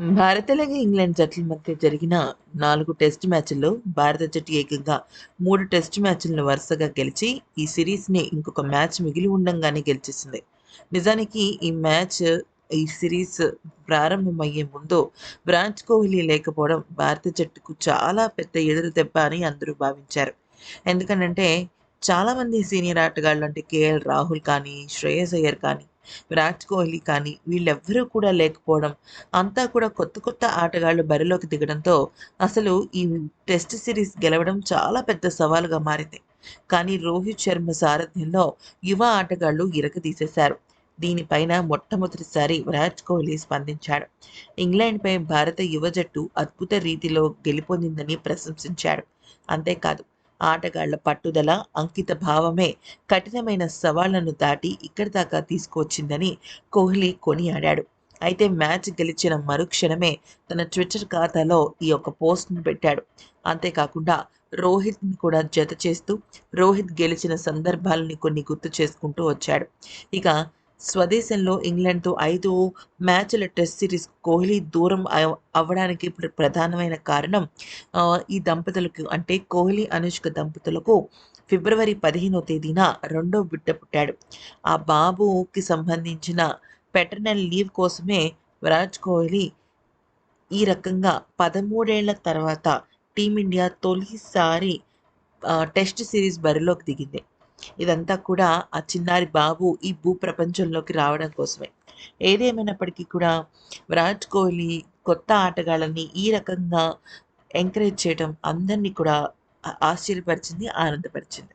భారత అలాగే ఇంగ్లాండ్ జట్ల మధ్య జరిగిన నాలుగు టెస్ట్ మ్యాచ్ల్లో భారత జట్టు ఏకంగా మూడు టెస్ట్ మ్యాచ్లను వరుసగా గెలిచి ఈ సిరీస్ని ఇంకొక మ్యాచ్ మిగిలి ఉండంగానే గెలిచేసింది. నిజానికి ఈ మ్యాచ్ ఈ సిరీస్ ప్రారంభమయ్యే ముందు విరాట్ కోహ్లీ లేకపోవడం భారత జట్టుకు చాలా పెద్ద ఎదురు దెబ్బ అని అందరూ భావించారు. ఎందుకనంటే చాలామంది సీనియర్ ఆటగాళ్ళు అంటే కేఎల్ రాహుల్ కానీ శ్రేయస్ అయ్యర్ కానీ విరాట్ కోహ్లీ కానీ వీళ్ళెవ్వరూ కూడా లేకపోవడం అంతా కూడా కొత్త కొత్త ఆటగాళ్ళు బరిలోకి దిగడంతో అసలు ఈ టెస్ట్ సిరీస్ గెలవడం చాలా పెద్ద సవాలుగా మారింది. కానీ రోహిత్ శర్మ సారథ్యంలో యువ ఆటగాళ్ళు ఇరకదీసేశారు దీనిపైన మొట్టమొదటిసారి విరాట్ కోహ్లీ స్పందించాడు. ఇంగ్లాండ్పై భారత యువ జట్టు అద్భుత రీతిలో గెలుపొందిందని ప్రశంసించాడు. అంతేకాదు ఆటగాళ్ళ పట్టుదల అంకిత భావమే కఠినమైన సవాళ్ళను దాటి ఇక్కడి దాకా తీసుకువచ్చిందని కోహ్లీ కొనియాడాడు. అయితే మ్యాచ్ గెలిచిన మరుక్షణమే తన ట్విట్టర్ ఖాతాలో ఈ యొక్క పోస్ట్ను పెట్టాడు. అంతేకాకుండా రోహిత్ని కూడా జత చేస్తూ రోహిత్ గెలిచిన సందర్భాలని కొన్ని గుర్తు చేసుకుంటూ వచ్చాడు. ఇక స్వదేశంలో ఇంగ్లాండ్తో ఐదు మ్యాచ్ల టెస్ట్ సిరీస్ కోహ్లీ దూరం అవ్వడానికి ఇప్పుడు ప్రధానమైన కారణం ఈ దంపతులకు అంటే కోహ్లీ అనుష్క దంపతులకు ఫిబ్రవరి పదిహేనో తేదీన రెండో బిడ్డ పుట్టాడు. ఆ బాబుకి సంబంధించిన పెటర్నల్ లీవ్ కోసమే విరాట్ కోహ్లీ ఈ రకంగా పదమూడేళ్ళ తర్వాత టీమిండియా తొలిసారి టెస్ట్ సిరీస్ బరిలోకి దిగింది. ఇదంతా కూడా ఆ చిన్నారి బాబు ఈ భూ ప్రపంచంలోకి రావడం కోసమే. ఏదేమైనప్పటికీ కూడా విరాట్ కోహ్లీ కొత్త ఆటగాళ్ళని ఈ రకంగా ఎంకరేజ్ చేయడం అందరినీ కూడా ఆశ్చర్యపరిచింది ఆనందపరిచింది.